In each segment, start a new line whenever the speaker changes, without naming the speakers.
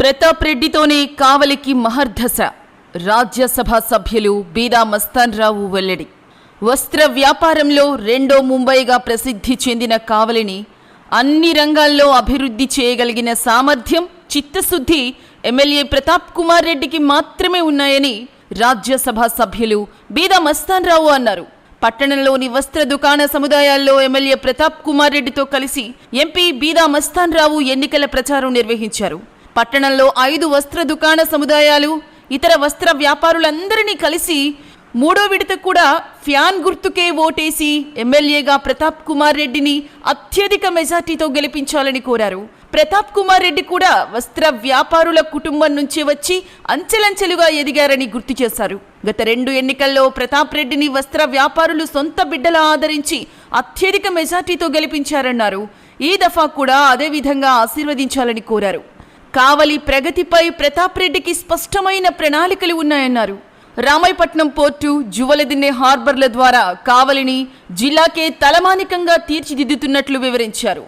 ప్రతాప్ రెడ్డితోనే కావలికి మహర్దశ. రాజ్యసభ సభ్యులు బీదా మస్తాన్ రావు వెల్లడి. వస్త్ర వ్యాపారంలో రెండో ముంబైగా ప్రసిద్ధి చెందిన కావలిని అన్ని రంగాల్లో అభివృద్ధి చేయగలిగిన సామర్థ్యం చిత్తశుద్ధి ఎమ్మెల్యే ప్రతాప్ కుమార్ రెడ్డికి మాత్రమే ఉన్నాయని రాజ్యసభ సభ్యులు బీదా మస్తాన్ రావు అన్నారు. పట్టణంలోని వస్త్ర దుకాణ సముదాయాల్లో ఎమ్మెల్యే ప్రతాప్ కుమార్ రెడ్డితో కలిసి ఎంపీ బీదా మస్తాన్ రావు ఎన్నికల ప్రచారం నిర్వహించారు. పట్టణంలో ఐదు వస్త్ర దుకాణ సముదాయాలు ఇతర వస్త్ర వ్యాపారులందరినీ కలిసి మూడో విడత కూడా ఫ్యాన్ గుర్తుకే ఓటేసి ఎమ్మెల్యేగా ప్రతాప్ కుమార్ రెడ్డిని అత్యధిక మెజార్టీతో గెలిపించాలని కోరారు. ప్రతాప్ కుమార్ రెడ్డి కూడా వస్త్ర వ్యాపారుల కుటుంబం నుంచి వచ్చి అంచెలంచెలుగా ఎదిగారని గుర్తు చేశారు. గత రెండు ఎన్నికల్లో ప్రతాప్ రెడ్డిని వస్త్ర వ్యాపారులు సొంత బిడ్డలా ఆదరించి అత్యధిక మెజార్టీతో గెలిపించారన్నారు. ఈ దఫా కూడా అదే విధంగా ఆశీర్వదించాలని కోరారు. కావలి ప్రగతిపై ప్రతాప్ రెడ్డికి స్పష్టమైన ప్రణాళికలు ఉన్నాయన్నారు. రామాయపట్నం పోర్టు జువలదిన్నె హార్బర్ల ద్వారా కావలిని జిల్లాకే తలమానికంగా తీర్చిదిద్దుతున్నట్లు వివరించారు.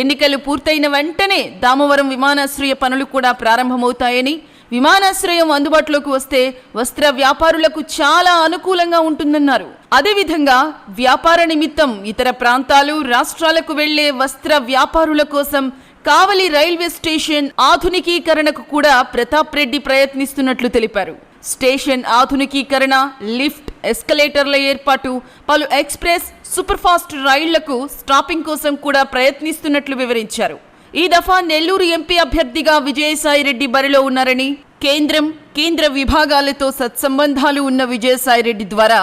ఎన్నికలు పూర్తయిన వెంటనే దామవరం విమానాశ్రయ పనులు కూడా ప్రారంభమవుతాయని విమానాశ్రయం అందుబాటులోకి వస్తే వస్త్ర వ్యాపారులకు చాలా అనుకూలంగా ఉంటుందన్నారు. అదేవిధంగా వ్యాపార నిమిత్తం ఇతర ప్రాంతాలు రాష్ట్రాలకు వెళ్ళే వస్త్ర వ్యాపారుల కోసం కావలి రైల్వే స్టేషన్ ఆధునికీకరణకు కూడా ప్రతాప్ రెడ్డి ప్రయత్నిస్తున్నట్లు తెలిపారు. స్టేషన్ ఆధునికీకరణ లిఫ్ట్ ఎస్కలేటర్ల ఏర్పాటు పలు ఎక్స్ప్రెస్ సూపర్ ఫాస్ట్ రైళ్ళకు స్టాపింగ్ కోసం కూడా ప్రయత్నిస్తున్నట్లు వివరించారు. ఈ దఫా నెల్లూరు ఎంపీ అభ్యర్థిగా విజయసాయిరెడ్డి బరిలో ఉన్నారని కేంద్రం కేంద్ర విభాగాలతో సత్సంబంధాలు ఉన్న విజయసాయిరెడ్డి ద్వారా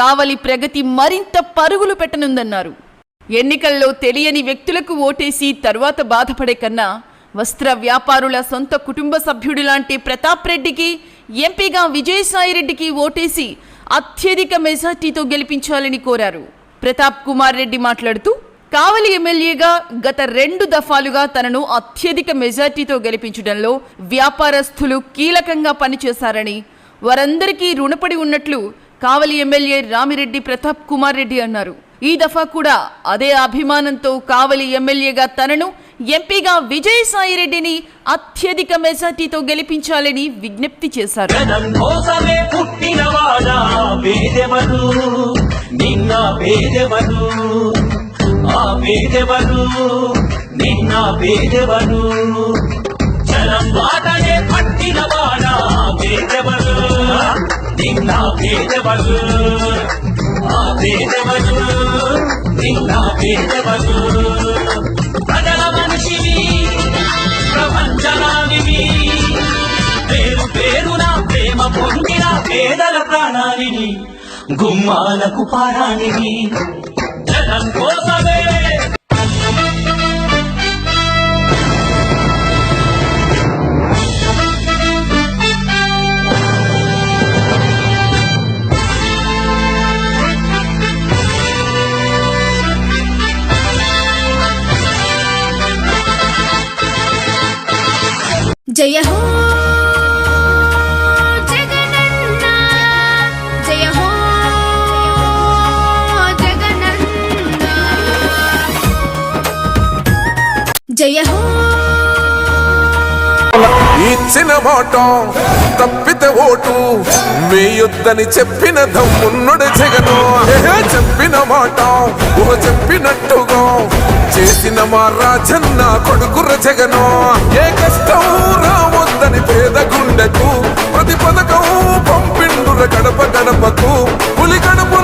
కావలి ప్రగతి మరింత పరుగులు పెట్టనుందన్నారు. ఎన్నికల్లో తెలియని వ్యక్తులకు ఓటేసి తరువాత బాధపడే కన్నా వస్త్ర వ్యాపారుల సొంత కుటుంబ సభ్యుడి లాంటి ప్రతాప్ రెడ్డికి ఎంపీగా విజయసాయిరెడ్డికి ఓటేసి అత్యధిక మెజార్టీతో గెలిపించాలని కోరారు. ప్రతాప్ కుమార్ రెడ్డి మాట్లాడుతూ కావలి ఎమ్మెల్యేగా గత రెండు దఫాలుగా తనను అత్యధిక మెజార్టీతో గెలిపించడంలో వ్యాపారస్తులు కీలకంగా పనిచేశారని వారందరికీ రుణపడి ఉన్నట్లు కావలి ఎమ్మెల్యే రామిరెడ్డి ప్రతాప్ కుమార్ రెడ్డి అన్నారు. ఈ దఫా కూడా అదే అభిమానంతో కావలి ఎమ్మెల్యేగా తనను ఎంపీగా విజయసాయిరెడ్డిని అత్యధిక మెజార్టీతో గెలిపించాలని విజ్ఞప్తి చేశారు.
నిన్న పేదెవరు? జనం బాటనే పేదెవరు? నిన్న పేదెవరు? ఆ పేదెవరు నిన్న పేదెవరు ప్రజల మనిషివి ప్రపంచనానివి పేరు పేరున ప్రేమ పొందిన పేదల ప్రాణానిని గుమ్మాలకు పారాణిని జనం కోసమే
జయ హో జగనన్న జయ హో జగనన్న. జయ హో
ఇచ్చిన మాట తప్పితే ఓటు వేయొద్దని చెప్పిన దమ్మున్నడు జగను. చెప్పిన మాట ఊహ చెప్పినట్టుగా చేసిన మా రాజన్న కొడుకుర జగను. ఏక